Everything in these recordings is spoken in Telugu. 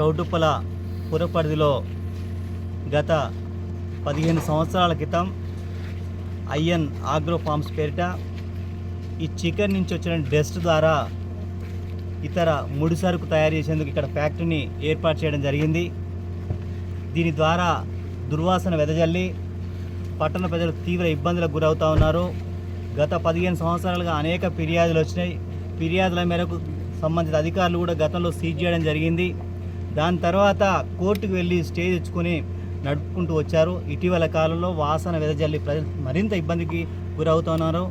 చౌటుప్పల పురపరిధిలో గత పదిహేను సంవత్సరాల క్రితం ఐఎన్ ఆగ్రో ఫార్మ్స్ పేరిట ఈ చికెన్ నుంచి వచ్చిన డస్ట్ ద్వారా ఇతర ముడి సరుకు తయారు చేసేందుకు ఇక్కడ ఫ్యాక్టరీని ఏర్పాటు చేయడం జరిగింది. దీని ద్వారా దుర్వాసన వెదజల్లి పట్టణ ప్రజలు తీవ్ర ఇబ్బందులకు గురవుతూ ఉన్నారు. గత పదిహేను సంవత్సరాలుగా అనేక ఫిర్యాదులు వచ్చినాయి. ఫిర్యాదుల మేరకు సంబంధిత అధికారులు కూడా గతంలో సీజ్ చేయడం జరిగింది. దాని తర్వాత కోర్టుకు వెళ్ళి స్టే తెచ్చుకొని నడుపుకుంటూ వచ్చారు. ఇటీవల కాలంలో వాసన వెదజల్లి ప్రజలు మరింత ఇబ్బందికి గురవుతూ ఉన్నారు.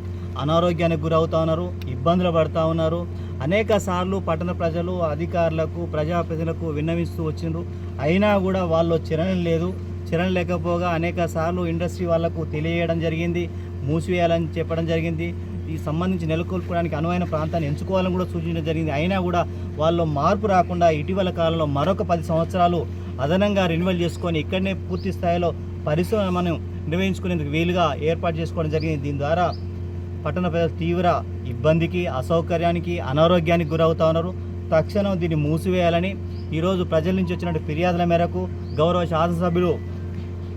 అనారోగ్యానికి గురవుతూ ఉన్నారు. ఇబ్బందులు పడుతూ ఉన్నారు. అనేక సార్లు పట్టణ ప్రజలు అధికారులకు ప్రజాప్రతినిధులకు విన్నవిస్తూ వచ్చిండ్రు. అయినా కూడా వాళ్ళు చరణం లేదు. చిరణ లేకపోగా అనేక సార్లు ఇండస్ట్రీ వాళ్ళకు తెలియజేయడం జరిగింది. మూసివేయాలని చెప్పడం జరిగింది. ఈ సంబంధించి నెలకొల్పడానికి అనువైన ప్రాంతాన్ని ఎంచుకోవాలని కూడా సూచించడం జరిగింది. అయినా కూడా వాళ్ళు మార్పు రాకుండా ఇటీవల కాలంలో మరొక పది సంవత్సరాలు అదనంగా రెన్యువల్ చేసుకొని ఇక్కడనే పూర్తి స్థాయిలో పరిశ్రమను నిర్వహించుకునేందుకు వీలుగా ఏర్పాటు చేసుకోవడం జరిగింది. దీని ద్వారా పట్టణ ప్రజలు తీవ్ర ఇబ్బందికి అసౌకర్యానికి అనారోగ్యానికి గురవుతా ఉన్నారు. తక్షణం దీన్ని మూసివేయాలని ఈరోజు ప్రజల నుంచి వచ్చినటువంటి ఫిర్యాదుల మేరకు గౌరవ శాసనసభ్యులు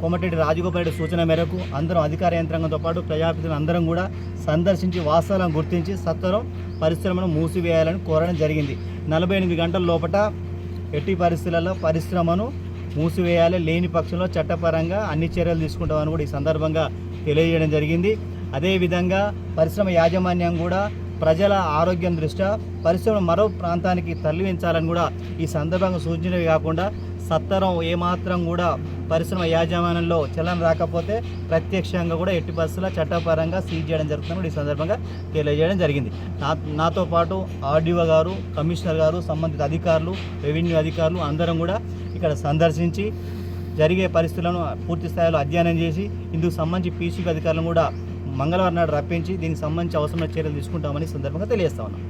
కోమటిరెడ్డి రాజగోపాల్ రెడ్డి సూచన మేరకు అందరం అధికార యంత్రాంగంతో పాటు ప్రజాప్రతినిధులు అందరం కూడా సందర్శించి వాస్తవాలను గుర్తించి సత్వరం పరిశ్రమను మూసివేయాలని కోరడం జరిగింది. నలభై ఎనిమిది గంటల లోపల ఎట్టి పరిస్థితులలో పరిశ్రమను మూసివేయాలి లేని పక్షంలో చట్టపరంగా అన్ని చర్యలు తీసుకుంటామని కూడా ఈ సందర్భంగా తెలియజేయడం జరిగింది. అదేవిధంగా పరిశ్రమ యాజమాన్యం కూడా ప్రజల ఆరోగ్యం దృష్ట్యా పరిశ్రమ మరో ప్రాంతానికి తరలించాలని కూడా ఈ సందర్భంగా సూచించినవి కాకుండా సత్తరం ఏమాత్రం కూడా పరిశ్రమ యాజమాన్యంలో చలన రాకపోతే ప్రత్యక్షంగా కూడా ఎట్టి పరిస్థితుల్లో చట్టపరంగా సీజ్ చేయడం జరుగుతుందని కూడా ఈ సందర్భంగా తెలియజేయడం జరిగింది. నా నాతో పాటు ఆర్డీఓ గారు కమిషనర్ గారు సంబంధిత అధికారులు రెవెన్యూ అధికారులు అందరం కూడా ఇక్కడ సందర్శించి జరిగే పరిస్థితులను పూర్తి స్థాయిలో అధ్యయనం చేసి ఇందుకు సంబంధించి పీసీబీ అధికారులను కూడా మంగళవారం నాడు రప్పించి దీనికి సంబంధించి అవసరమైన చర్యలు తీసుకుంటామని సందర్భంగా తెలియజేస్తా ఉన్నాం.